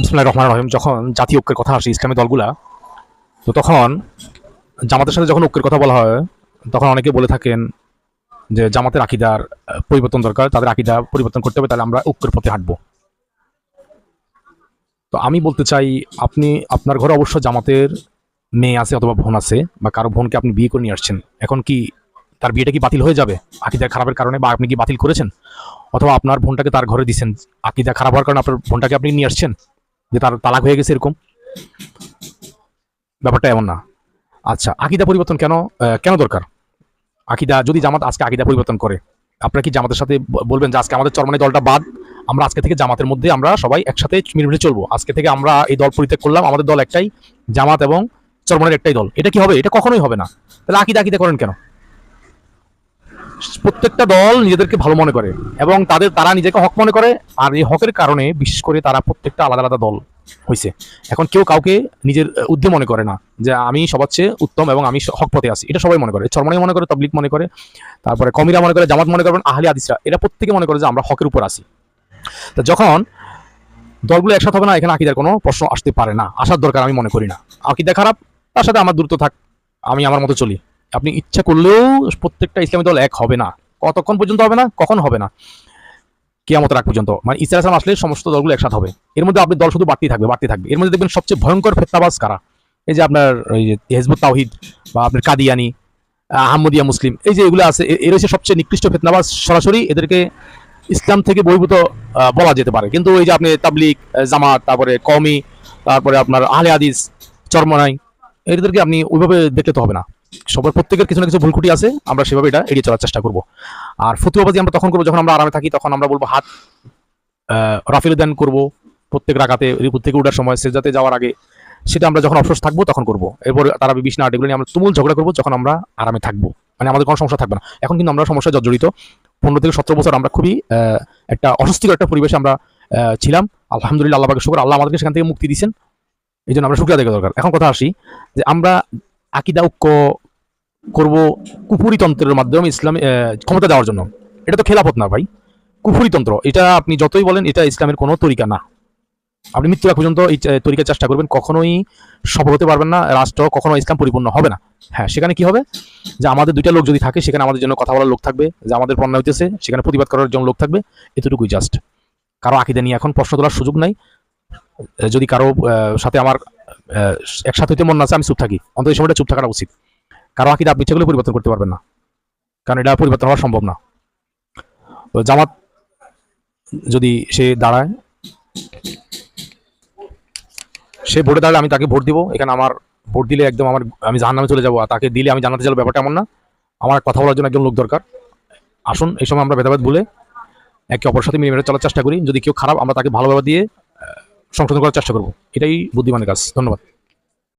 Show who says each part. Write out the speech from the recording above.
Speaker 1: বিসমুল্লাহ রহমান রহিম, যখন জাতীয় ঐক্যের কথা আসে, ইসলামী দলগুলা, তো তখন জামাতের সাথে যখন ঐক্যের কথা বলা হয়, তখন অনেকে বলে থাকেন যে জামাতের আকিদার পরিবর্তন দরকার, তাদের আকিদা পরিবর্তন করতে হবে, তাহলে আমরা ঐক্যের পথে হাঁটবো। তো আমি বলতে চাই, আপনি, আপনার ঘরে অবশ্য জামাতের মেয়ে আছে অথবা বোন আছে, বা কারও বোনকে আপনি বিয়ে করে নিয়ে আসছেন, এখন কি তার বিয়েটা কি বাতিল হয়ে যাবে? আকিদা খারাপের কারণে বা আপনি কি বাতিল করেছেন? অথবা আপনার বোনটাকে তার ঘরে দিচ্ছেন আকিদা খারাপ হওয়ার কারণে আপনার বোনটাকে আপনি নিয়ে আসছেন? যে তার তালাক হয়ে গেছে এরকম? ব্যাপারটা এমন না। আচ্ছা আকিদা পরিবর্তন কেন কেন দরকার? আকিদা, যদি জামাত আজকে আকিদা পরিবর্তন করে, আপনারা কি জামাতের সাথে বলবেন যে আজকে আমাদের চরমানি দলটা বাদ, আমরা আজকে থেকে জামাতের মধ্যে আমরা সবাই একসাথে মিলেমিশে চলবো? আজকে থেকে আমরা এই দল পরিত্যাগ করলাম, আমাদের দল একটাই জামাত এবং চরমানের একটাই দল। এটা কি হবে? এটা কখনোই হবে না। তাহলে আকিদা আকিদা করেন কেন? প্রত্যেকটা দল নিজেদেরকে ভালো মনে করে এবং তাদের, তারা নিজেকে হক মনে করে, আর এই হকের কারণে বিশেষ করে তারা প্রত্যেকটা আলাদা আলাদা দল হয়েছে এখন কেউ কাউকে নিজের ঊর্ধ্বে মনে করে না যে আমি সবার চেয়ে উত্তম এবং আমি হক পথে আছি। এটা সবাই মনে করে। চরমনি মনে করে তবলিক মনে করে, তারপরে কমিরা মনে করে, জামাত মনে করবেন আহলি আদিসরা এরা প্রত্যেকে মনে করে যে আমরা হকের উপর আছি। তা যখন দলগুলো একসাথে হবে না, এখানে আকিদার কোনো প্রশ্ন আসতে পারে না। আসার দরকার আমি মনে করি না। আকিদা খারাপ, তার সাথে আমার দূরত্ব থাক। আমি আমার মতো চলি। আপনি ইচ্ছা করলেও প্রত্যেকটা ইসলামী দল এক হবে না। কতক্ষণ পর্যন্ত হবে না কখন হবে না? কেয়ামতের আগ পর্যন্ত। মানে ইসরা ইসলাম আসলে সমস্ত দলগুলো একসাথে হবে। এর মধ্যে আপনি দল শুধু বাড়তি থাকবে বাড়তি থাকবে। এর মধ্যে দেখবেন সবচেয়ে ভয়ঙ্কর ফেতনাবাজ কারা? এই যে আপনার এই যে হেজবুত তাওহিদ বা আপনার কাদিয়ানি আহ, আহমদিয়া মুসলিম এই যে এগুলো আছে এর হচ্ছে সবচেয়ে নিকৃষ্ট ফেতনাবাজ সরাসরি এদেরকে ইসলাম থেকে বহির্ভূত বলা যেতে পারে। কিন্তু এই যে আপনি তাবলিক জামাত তারপরে কমি তারপরে আপনার আহলে হাদিস চরমনাই এদেরকে আপনি ওইভাবে দেখতে তো হবে না। সবার প্রত্যেকের কিছু না কিছু ভুলকুটি আছে, আমরা সেভাবে এটা এড়িয়ে চলার চেষ্টা করব। আর ফতুয়াবাজি আমরা তখন করব যখন আমরা আরামে থাকি, তখন আমরা বলব, হাত রাফিল উদ্যান করব প্রত্যেক রাখাতে রিপুর থেকে ওঠার সময় সেজাতে যাওয়ার আগে। সেটা আমরা যখন অবসর থাকব তখন করব। এরপর তারা বিষ না এগুলো নিয়ে আমরা তুমুল ঝগড়া করব যখন আমরা আরামে থাকব। মানে আমাদের কোনো সমস্যা থাকবে না। এখন কিন্তু আমরা সমস্যায় জর্জরিত। পনেরো থেকে সতেরো বছর আমরা খুবই একটা অস্বস্তিকর একটা পরিবেশে আমরা ছিলাম। আলহামদুলিল্লাহ, আল্লাহ পাকের শুকর। আল্লাহ আমাদেরকে সেখান থেকে মুক্তি দিয়েছেন এই জন্য আমরা শুক্রিয়া দেখা দরকার। এখন কথা আসি যে আমরা আকিদা ঐক্য করব কুপুরিতন্ত্রের মাধ্যমে ইসলাম ক্ষমতা দেওয়ার জন্য। এটা তো খেলাফত না ভাই। কুফুরিতন্ত্র, এটা আপনি যতই বলেন, এটা ইসলামের কোনো তরিকা না। আপনি মৃত্যু পর্যন্ত এই তরিকার চেষ্টা করবেন, কখনোই সফল হতে পারবেন না, রাষ্ট্র কখনো ইসলাম পরিপূর্ণ হবে না। হ্যাঁ সেখানে কি হবে? যে আমাদের দুইটা লোক যদি থাকে, সেখানে আমাদের জন্য কথা বলার লোক থাকবে, যে আমাদের পণ্য হইতেছে, সেখানে প্রতিবাদ করার জন্য লোক থাকবে, এতটুকুই জাস্ট কারও আকিদা নিয়ে এখন প্রশ্ন তোলার সুযোগ নাই। যদি কারও সাথে আমার একসাথে হইতে মন না আছে, আমি চুপ থাকি। অন্তত সময়টা চুপ থাকাটা উচিত। কারও আকিদা আপনি করলে পরিবর্তন করতে পারবেন না। কারণ এটা পরিবর্তন হওয়া সম্ভব না। তো জামাত যদি সে দাঁড়ায়, সে ভোটে দাঁড়ালে আমি তাকে ভোট দিব। এখানে আমার ভোট দিলে একদম আমার, আমি জাহান নামে চলে যাব। তাকে দিলে আমি জানাতে চাইব ব্যাপারটা এমন না। আমার কথা বলার জন্য একজন লোক দরকার। আসুন, এই সময় আমরা ভেদাভেদ ভুলে একে অপরের সাথে মিলে মিলেমিশে চলার চেষ্টা করি। যদি কেউ খারাপ, আমরা তাকে ভালোভাবে দিয়ে সংশোধন করার চেষ্টা করব। এটাই বুদ্ধিমানের কাজ। ধন্যবাদ।